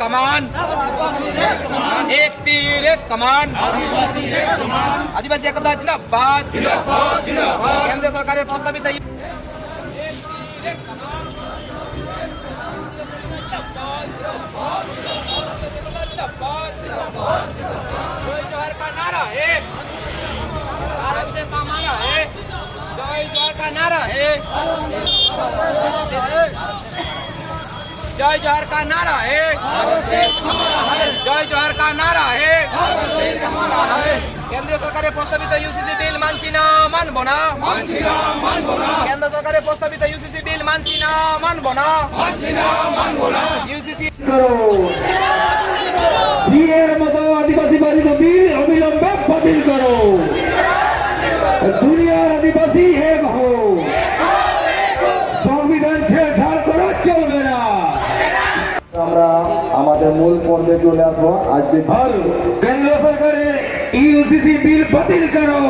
कमान एक तीर एक कमान आदिवासी एकता जिंदाबाद केंद्र सरकार प्रस्तावित नारा है भारत देश हमारा है जय जोहर का नारा है जय जोहर का नारा है जय जोहर का नारा है কেন্দ্রীয় সরকারের প্রস্তাবিত ইউসিসি বিল মানছি না মানব না কেন্দ্র সরকারের প্রস্তাবিত ইউসিসি বিল মানছি না মানব না ইউসিসি পর্বে চলে আসব। আজকে কেন্দ্র সরকারের ইউসিসি বিল বাতিল করো।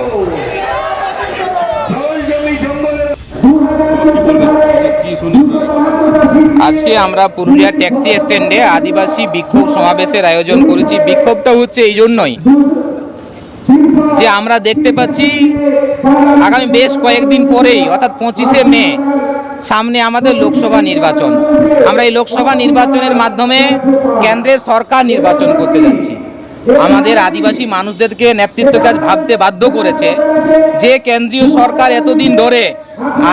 আজকে আমরা পুরুলিয়া ট্যাক্সি স্ট্যান্ডে আদিবাসী বিক্ষোভ সমাবেশের আয়োজন করেছি। বিক্ষোভটা হচ্ছে এই জন্যই যে আমরা দেখতে পাচ্ছি আগামী বেশ কয়েকদিন পরেই, অর্থাৎ পঁচিশে মে সামনে আমাদের লোকসভা নির্বাচন। আমরা এই লোকসভা নির্বাচনের মাধ্যমে কেন্দ্রের সরকার নির্বাচন করতে যাচ্ছি। আমাদের আদিবাসী মানুষদেরকে নেতৃত্ব কাজ ভাবতে বাধ্য করেছে যে কেন্দ্রীয় সরকার এতদিন ধরে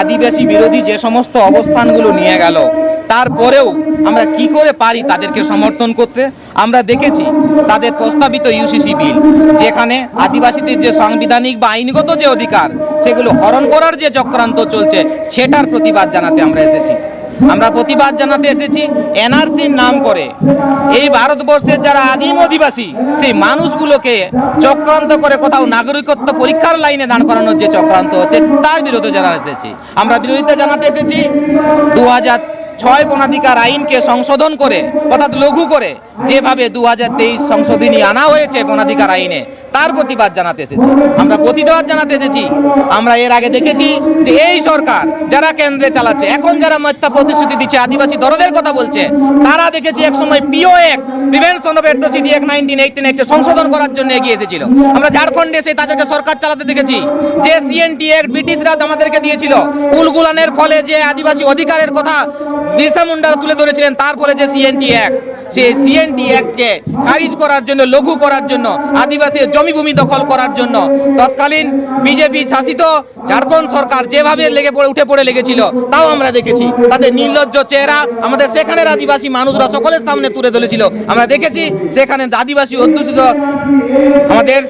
আদিবাসী বিরোধী যে সমস্ত অবস্থানগুলো নিয়ে গেল তারপরেও আমরা কি করে পারি তাদেরকে সমর্থন করতে? আমরা দেখেছি তাদের প্রস্তাবিত ইউসিসি বিল, যেখানে আদিবাসীদের যে সাংবিধানিক বা আইনগত যে অধিকার, সেগুলো হরণ করার যে চক্রান্ত চলছে, সেটার প্রতিবাদ জানাতে আমরা এসেছি। আমরা প্রতিবাদ জানাতে এসেছি এনআরসির নাম করে। এই ভারতবর্ষের যারা আদিম অধিবাসী, সেই মানুষগুলোকে চক্রান্ত করে কোথাও নাগরিকত্ব পরীক্ষার লাইনে দান করানোর যে চক্রান্ত হচ্ছে, তার বিরুদ্ধে জানাতে এসেছি। আমরা বিরোধিতা জানাতে এসেছি। দু হাজার ছয় বনাধিকার আইনকে সংশোধন করে, অর্থাৎ লঘু করে, যেভাবে দু হাজার তেইশ সংশোধনী আনা হয়েছে বনাধিকার আইনে, তার প্রতিবাদ জানাতে এসেছি। আমরা প্রতিবাদ জানাতে এসেছি। আমরা এর আগে দেখেছি যে এই সরকার যারা কেন্দ্রে চালাচ্ছে, এখন যারা মিথ্যা প্রতিশ্রুতি দিচ্ছে, আদিবাসী দরদের কথা বলছে, তারা দেখেছি এক সময় PO act, prevention of atrocity act nineteen eighteen একটি সংশোধন করার জন্য এগিয়ে এসেছিল। আমরা ঝাড়খণ্ডে এসে তাদেরকে সরকার চালাতে দেখেছি, যে সিএনটি অ্যাক্ট ব্রিটিশরা আমাদেরকে দিয়েছিল। উলগুলানের ফলে যে আদিবাসী অধিকারের কথা বিরসা মুন্ডারা তুলে ধরেছিলেন তারপরে যে সিএনটি অ্যাক্ট সেই সিএনটি অ্যাক্টকে খারিজ করার জন্য, লঘু করার জন্য, আদিবাসী জমিভূমি দখল করার জন্য তৎকালীন বিজেপি শাসিত ঝাড়খণ্ড সরকার যেভাবে লেগে পড়ে, উঠে পড়ে লেগেছিল, তাও আমরা দেখেছি। তাদের নির্লজ্জ চেহারা আমাদের সেখানের আদিবাসী মানুষরা সকলের সামনে তুলে ধরেছিল। আমরা দেখেছি সেখানে আদিবাসী অধ্যুষিত আমাদের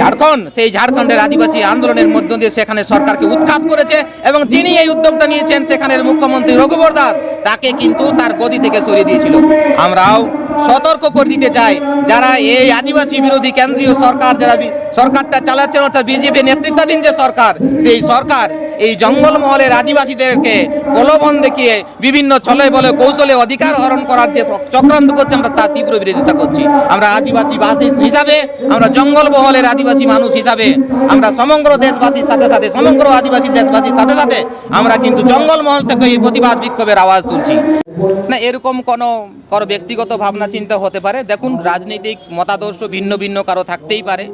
ঝাড়খণ্ড, সেই ঝাড়খণ্ডের আদিবাসী আন্দোলনের মধ্য দিয়ে সেখানে সরকারকে উৎখাত করেছে এবং যিনি এই উদ্যোগটা নিয়েছেন সেখানের মুখ্যমন্ত্রী রঘুবর দাস তাকে কিন্তু তার গদি থেকে সরিয়ে দিয়েছিল। আমরাও সতর্ক করে দিতে চাই, যারা এই আদিবাসী বিরোধী কেন্দ্রীয় সরকার, যারা সরকারটা চালাচ্ছেন, অর্থাৎ বিজেপি নেতৃত্বাধীন যে সরকার, সেই সরকার এই জঙ্গলমহলের আদিবাসীদেরকে প্রলোভন দেখিয়ে বিভিন্ন ছলে বলে কৌশলে অধিকার হরণ করার যে চক্রান্ত করছে, আমরা তার তীব্র বিরোধিতা করছি। আমরা আদিবাসী বাসী হিসাবে, আমরা জঙ্গলমহলের আদিবাসী মানুষ হিসাবে, আমরা সমগ্র দেশবাসীর সাথে সাথে, সমগ্র আদিবাসী দেশবাসীর সাথে সাথে আমরা কিন্তু জঙ্গলমহল থেকে এই প্রতিবাদ বিক্ষোভের আওয়াজ তুলছি। না, এরকম কোনো কারও ব্যক্তিগত ভাবনা, চিন্তা হতে পারে? দেখুন, রাজনৈতিক মতাদর্শ ভিন্ন ভিন্ন কারও থাকতেই পারে।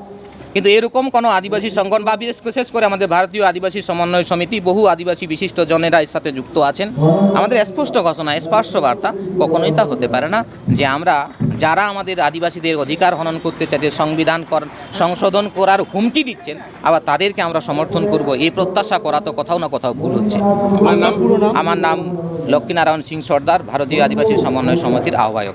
কিন্তু এরকম কোনো আদিবাসী সংগঠন বা বিশেষ করে আমাদের ভারতীয় আদিবাসী সমন্বয় সমিতি বহু আদিবাসী বিশিষ্ট জনেরা এর সাথে যুক্ত আছেন। আমাদের স্পষ্ট ঘোষণা স্পষ্ট বার্তা কখনোই তা হতে পারে না যে আমরা যারা আমাদের আদিবাসীদের অধিকার হনন করতে চাই সংবিধান কর- সংশোধন করার হুমকি দিচ্ছেন আবার তাদেরকে আমরা সমর্থন করব এই প্রত্যাশা করা তো কোথাও না কোথাও ভুল হচ্ছে। আমার নাম লক্ষ্মীনারায়ণ সিং সর্দার ভারতীয় আদিবাসী সমন্বয় সমিতির আহ্বায়ক।